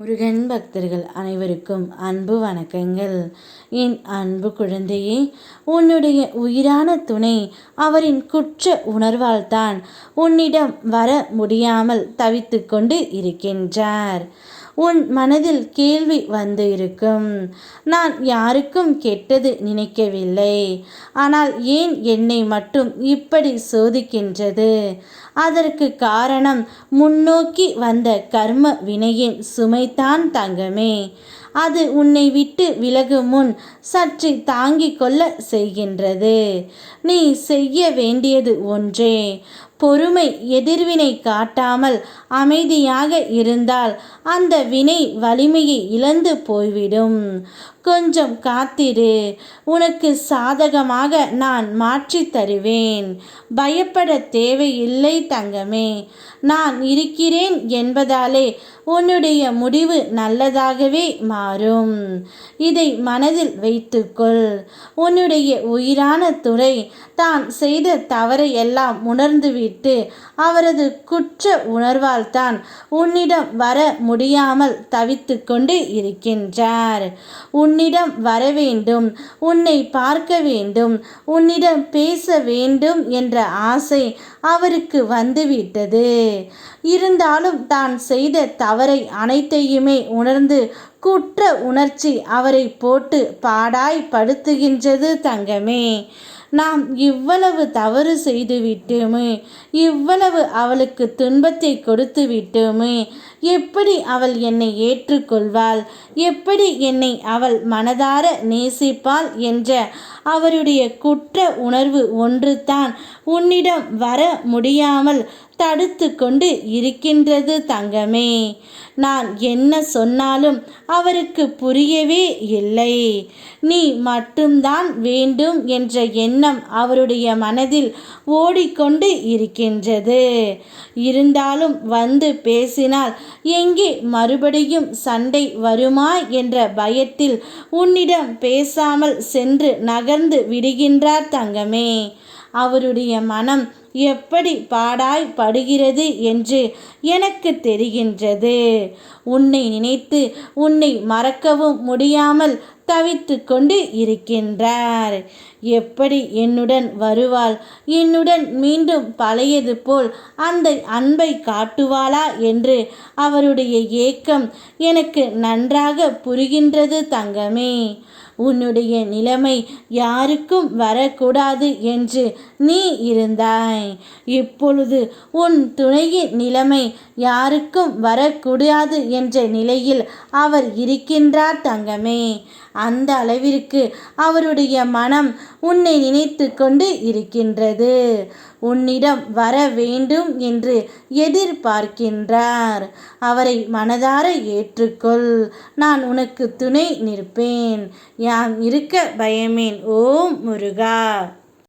முருகன் பக்தர்கள் அனைவருக்கும் அன்பு வணக்கங்கள். என் அன்பு குழந்தையே உன்னுடைய உயிரான துணை அவரின் குற்ற உணர்வால் தான் உன்னிடம் வர முடியாமல் தவித்து கொண்டு இருக்கின்றார். உன் மனதில் கேள்வி வந்து இருக்கும். நான் யாருக்கும் கெட்டது நினைக்கவில்லை. ஆனால் ஏன் என்னை மட்டும் இப்படி சோதிக்கின்றது? அதற்கு காரணம் முன்னோக்கி வந்த கர்ம வினையின் சுமைத்தான் தங்கமே. அது உன்னை விட்டு விலகும் முன் சற்று தாங்கிக் கொள்ள செய்கின்றது. நீ செய்ய வேண்டியது ஒன்றே. பொறுமை எதிர்வினை காட்டாமல் அமைதியாக இருந்தால் அந்த வினை வலிமையை இழந்து போய்விடும். கொஞ்சம் காத்திரு. உனக்கு சாதகமாக நான் மாற்றி தருவேன். பயப்பட தேவையில்லை தங்கமே. நான் இருக்கிறேன் என்பதாலே உன்னுடைய முடிவு நல்லதாகவே மாறும். இதை மனதில் வைத்துக்கொள். உன்னுடைய உயிரான துறை தான் செய்த தவறை எல்லாம் விட்டு அவரது குற்ற உணர்வால் தான் உன்னிடம் வர முடியாமல் தவித்து கொண்டு இருக்கின்றார். உன்னிடம் வர வேண்டும் உன்னை பார்க்க வேண்டும் உன்னிடம் பேச வேண்டும் என்ற ஆசை அவருக்கு வந்துவிட்டது. இருந்தாலும் தான் செய்த தவறை அனைத்தையுமே உணர்ந்து குற்ற உணர்ச்சி அவரை போட்டு பாடாய் படுத்துகின்றது தங்கமே. நாம் இவ்வளவு தவறு செய்து விட்டோமே இவ்வளவு அவளுக்கு துன்பத்தை கொடுத்து விட்டோமே எப்படி அவள் என்னை ஏற்றுக்கொள்வாள் எப்படி என்னை அவள் மனதார நேசிப்பாள் என்ற அவருடைய குற்ற உணர்வு ஒன்று தான் உன்னிடம் வர முடியாமல் தடுத்து கொண்டு இருக்கின்றது தங்கமே. நான் என்ன சொன்னாலும் அவருக்கு புரியவே இல்லை. நீ மட்டும்தான் வேண்டும் என்ற எண்ணம் அவருடைய மனதில் ஓடிக்கொண்டு இருக்கின்றது. இருந்தாலும் வந்து பேசினால் எங்கே மறுபடியும் சண்டை வருமா என்ற பயத்தில் உன்னிடம் பேசாமல் சென்று நகர்ந்து விடுகின்றார் தங்கமே. அவருடைய மனம் எப்படி பாடாய் படுகிறது என்று எனக்கு தெரிகின்றது. உன்னை நினைத்து உன்னை மறக்கவும் முடியாமல் தவித்து கொண்டு இருக்கின்றார். எப்படி என்னுடன் வருவாள்? என்னுடன் மீண்டும் பழையது போல் அந்த அன்பை காட்டுவாளா என்று அவருடைய ஏக்கம் எனக்கு நன்றாக புரிகின்றது தங்கமே. உன்னுடைய நிலைமை யாருக்கும் வரக்கூடாது என்று நீ இருந்தாய். இப்பொழுது உன் துணையின் நிலைமை யாருக்கும் வரக்கூடாது என்ற நிலையில் அவர் இருக்கின்றார் தங்கமே. அந்த அளவிற்கு அவருடைய மனம் உன்னை நினைத்து கொண்டு இருக்கின்றது. உன்னிடம் வர வேண்டும் என்று எதிர்பார்க்கின்றார். அவரை மனதார ஏற்றுக்கொள். நான் உனக்கு துணை நிற்பேன். யாம் இருக்க பயமேன்? ஓம் முருகா!